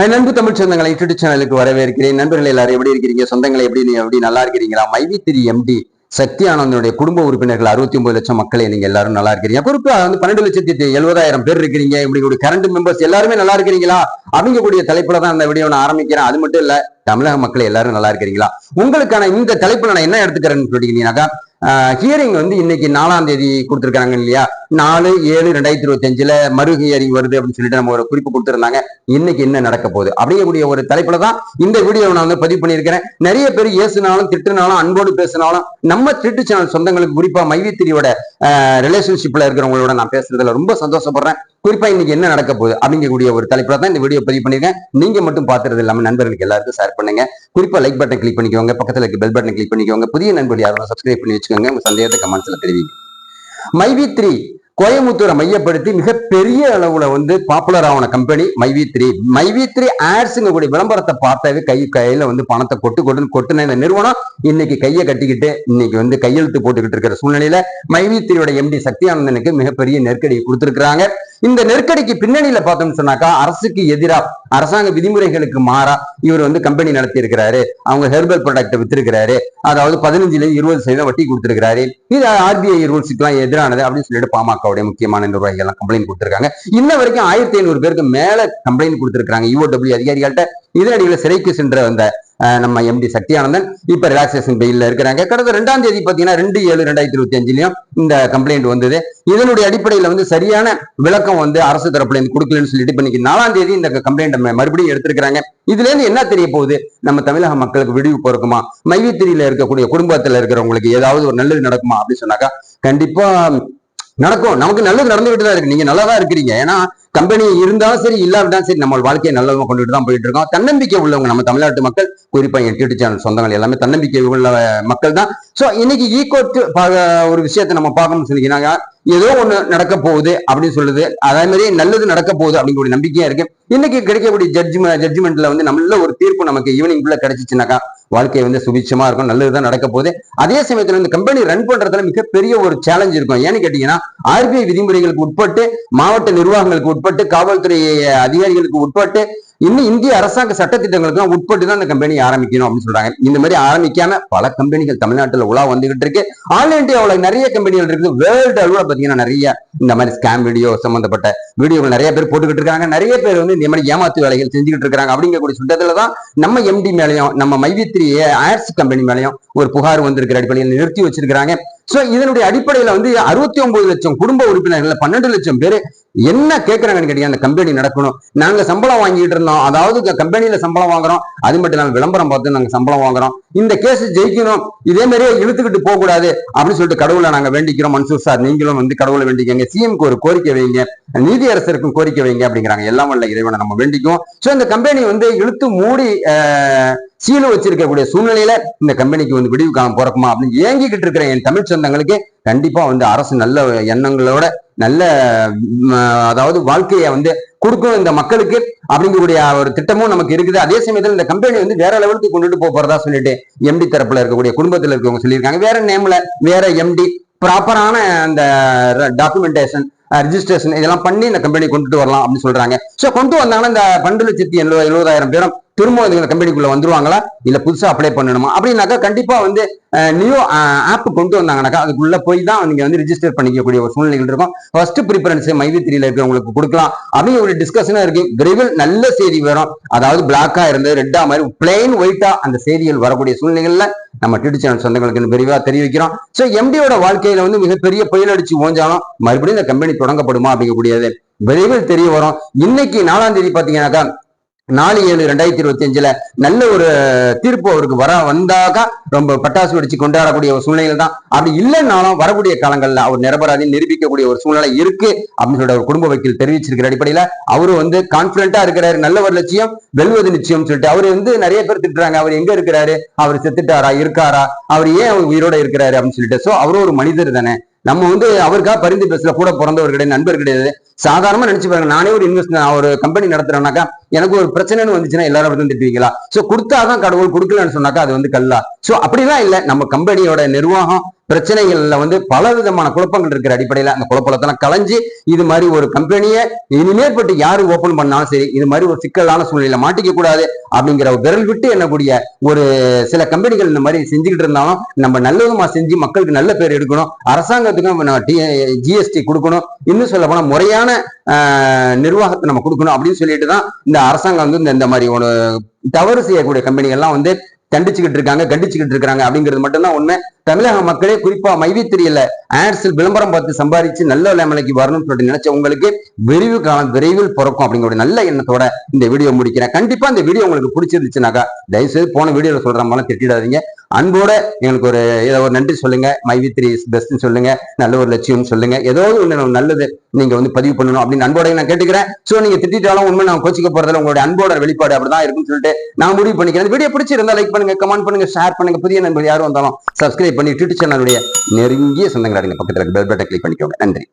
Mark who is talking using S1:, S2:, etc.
S1: நண்பு தமிழ் சொந்தங்களை யூடியூப் சேனலுக்கு வரவேற்கிறேன். நண்பர்கள் எல்லாரும் எப்படி இருக்கிறீங்க? சொந்தங்களை எப்படி நீ எப்படி நல்லா இருக்கிறீங்களா? மைவி திரி எம்டி சக்தி ஆனந்தனுடைய குடும்ப உறுப்பினர்கள் அறுபத்தி ஒன்பது லட்சம் மக்களே நீங்க எல்லாரும் நல்லா இருக்கிறீங்க. குறிப்பா வந்து பன்னெண்டு லட்சத்தி எழுபதாயிரம் பேர் இருக்கிறீங்க. இப்படி ஒரு கரண்ட் மெம்பர்ஸ் எல்லாருமே நல்லா இருக்கிறீங்களா? அப்படிங்கக்கூடிய தலைப்புல தான் அந்த வீடியோ நான் ஆரம்பிக்கிறேன். அது மட்டும் இல்ல தமிழக மக்கள் எல்லாரும் நல்லா இருக்கிறீங்களா? உங்களுக்கான இந்த தலைப்புல நான் என்ன எடுத்துக்கிறேன்னு சொல்லிட்டீங்கன்னாக்கா ஹியரிங் வந்து இன்னைக்கு நாலாம் தேதி கொடுத்துருக்காங்க இல்லையா? நாலு ஏழு ரெண்டாயிரத்தி இருபத்தி அஞ்சுல மறு ஹியரிங் வருது அப்படின்னு சொல்லிட்டு நம்ம ஒரு குறிப்பு கொடுத்துருந்தாங்க. இன்னைக்கு என்ன நடக்க போகுது? அப்படிங்கக்கூடிய ஒரு தலைப்புல தான் இந்த வீடியோவை நான் வந்து பதிவு பண்ணியிருக்கிறேன். நிறைய பேர் ஏசுனாலும் திட்டுனாலும் அன்போடு பேசினாலும் நம்ம திருட்டு சேனல் சொந்தங்களுக்கு குறிப்பா மைவித்திரியோட ரிலேஷன்ஷிப்ல இருக்கிறவங்களோட நான் பேசுறதுல ரொம்ப சந்தோஷப்படுறேன். குறிப்பா இன்னைக்கு என்ன நடக்க போகுது? அப்படிங்கக்கூடிய ஒரு தலைப்புல தான் இந்த வீடியோ பதிவு பண்ணிருக்கேன் நீங்க மட்டும் பாத்துறது இல்லாம நண்பர்களுக்கு எல்லாருக்கும் ஷேர் பண்ணுங்க. குறிப்பா லைக் பட்டன் கிளிக் பண்ணிக்கோங்க. பக்கத்துல இருக்க பெல் பட்டன் கிளிக் பண்ணிக்கோங்க. புதிய நண்பர்கள் யாரும் சப்ஸ்கிரைப் பண்ணி வச்சுக்கோங்க. உங்க சந்தேகத்தை கமெண்ட்ஸ்ல தெரிவிங்க. மைவி த்ரீ கோயம்புத்தூரை மையப்படுத்தி மிகப்பெரிய அளவுல வந்து பாப்புலர் ஆன கம்பெனி மைவி த்ரீ மைவி த்ரீ ஆட்ஸுங்க கூடிய விளம்பரத்தை பார்த்தாவே கை கையில வந்து பணத்தை கொட்டு கொட்டுன்னு கொட்டுன இந்த நிறுவனம் இன்னைக்கு கையை கட்டிக்கிட்டு இன்னைக்கு வந்து கையெழுத்து போட்டுக்கிட்டு இருக்கிற சூழ்நிலையில மைவி த்ரீயோட எம்டி சக்தியானந்தனுக்கு மிகப்பெரிய நெருக்கடி கொடுத்திருக்கிறாங்க. இந்த நெருக்கடிக்கு பின்னணியில பார்த்தோம்னு சொன்னாக்கா அரசுக்கு எதிராக அரசாங்க விதிமுறைகளுக்கு மாறா இவர் வந்து கம்பெனி நடத்தி இருக்கிறாரு அவங்க ஹெர்பல் ப்ராடக்ட் வித்திருக்கிறாரு. அதாவது பதினஞ்சுல இருபது சதவீதம் வட்டி கொடுத்திருக்கிறாரு. இது ஆர்பிஐ ரூல்ஸுக்குலாம் எதிரானது அப்படின்னு சொல்லிட்டு பாமகவுடைய முக்கியமான நிர்வாகிகள் எல்லாம் கம்ப்ளைண்ட் கொடுத்திருக்காங்க. இன்ன வரைக்கும் ஆயிரத்தி ஐநூறு பேருக்கு மேல கம்ப்ளைண்ட் கொடுத்திருக்காங்க யூஓடபிள்யூ அதிகாரிகள்ட்ட. இதனடியில் சிறைக்கு சென்ற வந்த நம்ம எம்டி சக்தியானந்தன் இப்ப ரிலாக்ஸேஷன் பெயில இருக்கிறாங்க. கடந்த ரெண்டாம் தேதி பாத்தீங்கன்னா ரெண்டு ஏழு ரெண்டாயிரத்தி இருபத்தி அஞ்சுலயும் இந்த கம்ப்ளைண்ட் வந்தது. இதனுடைய அடிப்படையில வந்து சரியான விளக்கம் வந்து அரசு தரப்புல இருந்து கொடுக்கலன்னு சொல்லிட்டு இப்ப இன்னைக்கு நாலாம் தேதி இந்த கம்ப்ளைண்ட் மறுபடியும் எடுத்திருக்கிறாங்க. இதுல இருந்து என்ன தெரிய போகுது? நம்ம தமிழக மக்களுக்கு விடிவு பிறக்குமா மைவித்திரியில இருக்கக்கூடிய குடும்பத்துல இருக்கிறவங்களுக்கு ஏதாவது ஒரு நல்லது நடக்குமா அப்படின்னு சொன்னாக்கா கண்டிப்பா நடக்கும். நமக்கு நல்லது நடந்துகிட்டு தான் இருக்கு. நீங்க நல்லா தான் இருக்கிறீங்க. ஏன்னா கம்பெனி இருந்தாலும் சரி இல்லாவிட்டாலும் சரி நம்ம வாழ்க்கையை நல்லவங்க கொண்டுட்டு தான் போயிட்டு இருக்கோம் தன்னம்பிக்கை உள்ளவங்க நம்ம தமிழ்நாட்டு மக்கள் குறிப்பா என் டியூட்டி சேனல் சொந்தங்கள் எல்லாமே தன்னம்பிக்கை உள்ள மக்கள் தான். சோ இன்னைக்கு ஈகோட்டு ஒரு விஷயத்தை நம்ம பார்க்கணும்னு சொன்னீங்கன்னா ஏதோ ஒண்ணு நடக்க போகுது அப்படின்னு சொல்லுது. அதே மாதிரி நல்லது நடக்க போகுது அப்படிங்கிற நம்பிக்கையா இருக்கு. இன்னைக்கு கிடைக்கக்கூடிய ஜட்ஜ்மெண்ட் ஜட்ஜ்மெண்ட்ல வந்து நல்ல ஒரு தீர்ப்பு நமக்கு ஈவினிங்குள்ள கிடைச்சிச்சுனாக்கா வாழ்க்கை வந்து சுபிச்சமா இருக்கும் நல்லதுதான் நடக்க போகுது. அதே சமயத்துல இந்த கம்பெனி ரன் பண்றதுல மிகப்பெரிய ஒரு சேலஞ்ச் இருக்கும். ஏன்னு கேட்டீங்கன்னா ஆர்பிஐ விதிமுறைகளுக்கு உட்பட்டு மாவட்ட நிர்வாகங்களுக்கு உட்பட்டு காவல்துறை அதிகாரிகளுக்கு உட்பட்டு இன்னும் இந்திய அரசாங்க சட்டத்திட்டங்களுக்கு உட்பட்டு தான் இந்த கம்பெனி ஆரம்பிக்கணும் அப்படின்னு சொல்றாங்க. இந்த மாதிரி ஆரம்பிக்காம பல கம்பெனிகள் தமிழ்நாட்டில் உலா வந்துகிட்டு இருக்கு. ஆன்லைன் அவ்வளவு நிறைய கம்பெனிகள் இருக்கு வேர்ல்டு அளவில் பாத்தீங்கன்னா நிறைய இந்த மாதிரி ஸ்கேம் வீடியோ சம்பந்தப்பட்ட வீடியோவில் நிறைய பேர் போட்டுக்கிட்டு இருக்காங்க. நிறைய பேர் வந்து இந்த மாதிரி ஏமாத்து வேலைகள் செஞ்சுக்கிட்டு இருக்காங்க. அப்படிங்கக்கூடிய சுட்டத்துல தான் நம்ம எம்டி மேலையும் நம்ம மைவித்ரி ஆட்ஸ் கம்பெனி மேலையும் ஒரு புகார் வந்திருக்கிற அடிப்படையில் நிறுத்தி வச்சிருக்காங்க சோ இதனுடைய அடிப்படையில வந்து அறுபத்தி ஒன்பது லட்சம் குடும்ப உறுப்பினர்கள் பன்னெண்டு லட்சம் பேர் என்ன கேட்கறாங்கன்னு கேட்டீங்க? அந்த கம்பெனி நடக்கணும். நாங்க சம்பளம் வாங்கிட்டு இருந்தோம். அதாவது கம்பெனியில சம்பளம் வாங்குறோம். அது மட்டும் இல்லாம விளம்பரம் பார்த்து நாங்க சம்பளம் வாங்குறோம். இந்த கேஸ் ஜெயிக்கணும். இதே மாதிரியே இழுத்துக்கிட்டு போக கூடாது அப்படின்னு சொல்லிட்டு கடவுளை நாங்க வேண்டிக்கிறோம். மன்சூர் சார் நீங்களும் வந்து கடவுளை வேண்டிக்கங்க. சிஎம்க்கு ஒரு கோரிக்கை வைங்க. நீதி அரசருக்கும் கோரிக்கை வைங்க அப்படிங்கிறாங்க. எல்லாம் வல்ல இறைவனை நம்ம வேண்டிக்குவோம். சோ இந்த கம்பெனி வந்து இழுத்து மூடி சீலு வச்சிருக்கக்கூடிய சூழ்நிலையில இந்த கம்பெனிக்கு வந்து விடிவு காலம் பிறக்குமா அப்படின்னு ஏங்கிக்கிட்டு இருக்கிற என் தமிழ் சொந்தங்களுக்கு கண்டிப்பா வந்து அரசு நல்ல எண்ணங்களோட நல்ல அதாவது வாழ்க்கையை வந்து கொடுக்கும் இந்த மக்களுக்கு அப்படிங்கக்கூடிய ஒரு திட்டமும் நமக்கு இருக்குது. அதே சமயத்தில் இந்த கம்பெனி வந்து வேற லெவலுக்கு கொண்டுட்டு போறதா சொல்லிட்டு எம்டி தரப்புல இருக்கக்கூடிய குடும்பத்தில் இருக்கவங்க சொல்லியிருக்காங்க. வேற நேம்ல வேற எம்டி ப்ராப்பரான அந்த டாக்குமெண்டேஷன் ரிஜிஸ்ட்ரேஷன் இதெல்லாம் பண்ணி இந்த கம்பெனி கொண்டுட்டு வரலாம் அப்படின்னு சொல்றாங்க. ஸோ கொண்டு வந்தாங்கன்னா இந்த பன்னெண்டு லட்சத்தி எழுபது எழுபதாயிரம் பேரும் திரும்ப இந்த கம்பெனிக்குள்ள வந்துருவாங்களா? இல்ல புதுசா அப்ளை பண்ணணுமா? அப்படின்னாக்கா கண்டிப்பா வந்து நியூ ஆப் கொண்டு வந்தாங்கனாக்கா அதுக்குள்ள போய் தான் நீங்க வந்து ரிஜிஸ்டர் பண்ணிக்கக்கூடிய ஒரு சூழ்நிலைகள் இருக்கும். ஃபர்ஸ்ட் ப்ரிஃபரன்ஸ் மைவித்திரியில இருக்கிறவங்களுக்கு கொடுக்கலாம். அப்படின்னு ஒரு டிஸ்கஷனா இருக்கு. விரைவில் நல்ல செய்தி வரும். அதாவது பிளாக்கா இருந்தது ரெட்டா மாதிரி பிளெயின் ஒயிட்டா அந்த செய்திகள் வரக்கூடிய சூழ்நிலைகள்ல நம்ம டிடி சேனல் சொந்தங்களுக்கு விரிவாக தெரிவிக்கிறோம். ஸோ எம்டியோட வாழ்க்கையில வந்து மிகப்பெரிய புயல் அடிச்சு ஓஞ்சாலும் மறுபடியும் இந்த கம்பெனி தொடங்கப்படுமா அப்படிங்கக்கூடியது விரைவில் தெரிய வரும். இன்னைக்கு நாலாம் தேதி பாத்தீங்கன்னாக்கா நாலு ஏழு ரெண்டாயிரத்தி இருபத்தி அஞ்சுல நல்ல ஒரு தீர்ப்பு அவருக்கு வர வந்தாக்கா ரொம்ப பட்டாசு வெடிச்சு கொண்டாடக்கூடிய ஒரு சூழ்நிலை தான். அப்படி இல்லைன்னாலும் வரக்கூடிய காலங்கள்ல அவர் நிரபராதி நிரூபிக்கக்கூடிய ஒரு சூழ்நிலை இருக்கு அப்படின்னு சொல்லிட்டு அவர் குடும்ப வக்கீல் தெரிவிச்சிருக்கிற அடிப்படையில அவரு வந்து கான்பிடண்டா இருக்கிறாரு நல்ல ஒரு லட்சியம் வெல்வது நிச்சயம் சொல்லிட்டு. அவர் வந்து நிறைய பேர் திட்டுறாங்க அவர் எங்க இருக்கிறாரு? அவர் செத்துட்டாரா? இருக்காரா? அவர் ஏன் உயிரோட இருக்கிறாரு அப்படின்னு சொல்லிட்டு. சோ அவரும் ஒரு மனிதர் தானே. நம்ம வந்து அவருக்காக பரிந்து பேசல கூட பிறந்தவர் கிடையாது நண்பர் கிடையாது. சாதாரணமா நினைச்சு பாருங்க நானே ஒரு இன்வெஸ்ட் ஒரு கம்பெனி நடத்துறேன்னாக்கா எனக்கு ஒரு பிரச்சனைன்னு வந்துச்சுன்னா எல்லாரும் அப்படி திட்டுவீங்களா? சோ கொடுத்தாதான் கடவுள் கொடுக்கலன்னு சொன்னாக்கா அது வந்து கல்லா. சோ அப்படிலாம் இல்ல. நம்ம கம்பெனியோட நிர்வாகம் பிரச்சனைகள்ல வந்து பல விதமான குழப்பங்கள் இருக்கிற அடிப்படையில அந்த குழப்பத்தெல்லாம் கலைஞ்சு இது மாதிரி ஒரு கம்பெனியை இனிமேற்பட்டு யாரு ஓபன் பண்ணாலும் சரி இது மாதிரி ஒரு சிக்கலான சூழ்நிலையில மாட்டிக்க கூடாது அப்படிங்கிற ஒரு விரல் விட்டு என்னக்கூடிய ஒரு சில கம்பெனிகள் இந்த மாதிரி செஞ்சுக்கிட்டு இருந்தாலும் நம்ம நல்லதுமா செஞ்சு மக்களுக்கு நல்ல பேர் எடுக்கணும் அரசாங்கத்துக்கும் ஜிஎஸ்டி கொடுக்கணும் இன்னும் சொல்ல போனா முறையான ஆஹ், நிர்வாகத்தை நம்ம கொடுக்கணும் அப்படின்னு சொல்லிட்டு தான் இந்த அரசாங்கம் வந்து இந்த- இந்த மாதிரி ஒரு தவறு செய்யக்கூடிய கம்பெனிகள்லாம் வந்து கண்டிச்சுக்கிட்டு இருக்காங்க கண்டிச்சுக்கிட்டு இருக்காங்க அப்படிங்கிறது மட்டும்தான் உண்மை. தமிழக மக்களே குறிப்பா மைவித்திரியில ஆட்ஸில் விளம்பரம் பார்த்து சம்பாதிச்சு நல்ல நிலைமைக்கு வரணும்னு சொல்லிட்டு நினைச்ச உங்களுக்கு விரைவு காலம் விரைவில் பிறக்கும் அப்படிங்கிற ஒரு நல்ல எண்ணத்தோட இந்த வீடியோ முடிக்கிறேன். கண்டிப்பா இந்த வீடியோ உங்களுக்கு பிடிச்சிருந்துச்சுனாக்கா தயவுசெய்து போன வீடியோல சொல்ற மாதிரி திட்டிடாதீங்க. அன்போட எங்களுக்கு ஒரு ஏதோ ஒரு நன்றி சொல்லுங்க. த்ரீ இஸ் பெஸ்ட்னு சொல்லுங்க. நல்ல ஒரு லட்சியம் சொல்லுங்க. ஏதோ ஒண்ணு நல்லது நீங்க வந்து பதிவு பண்ணணும் அப்படின்னு அன்போட நான் கேட்டுக்கிறேன். சோ நீங்க திட்டாலும் உண்மை நான் கோச்சிக்க போறதுல உங்களுடைய அன்போட வெளிப்பாடு அப்படிதான் இருக்குன்னு சொல்லிட்டு நான் முடிவு பண்ணிக்கிறேன். வீடியோ பிடிச்சிருந்தா லைக் பண்ணுங்க கமெண்ட் பண்ணுங்க ஷேர் பண்ணுங்க. புதிய நண்பர் யாரும் வந்தாலும் சப்ஸ்கிரைப் பண்ணி ட்விட்டர் சேனலுடைய நெருங்கிய சொந்தங்கள் பக்கத்தில் பக்கத்துல பெல் பட்டன் கிளிக் பண்ணிக்கோங்க. நன்றி.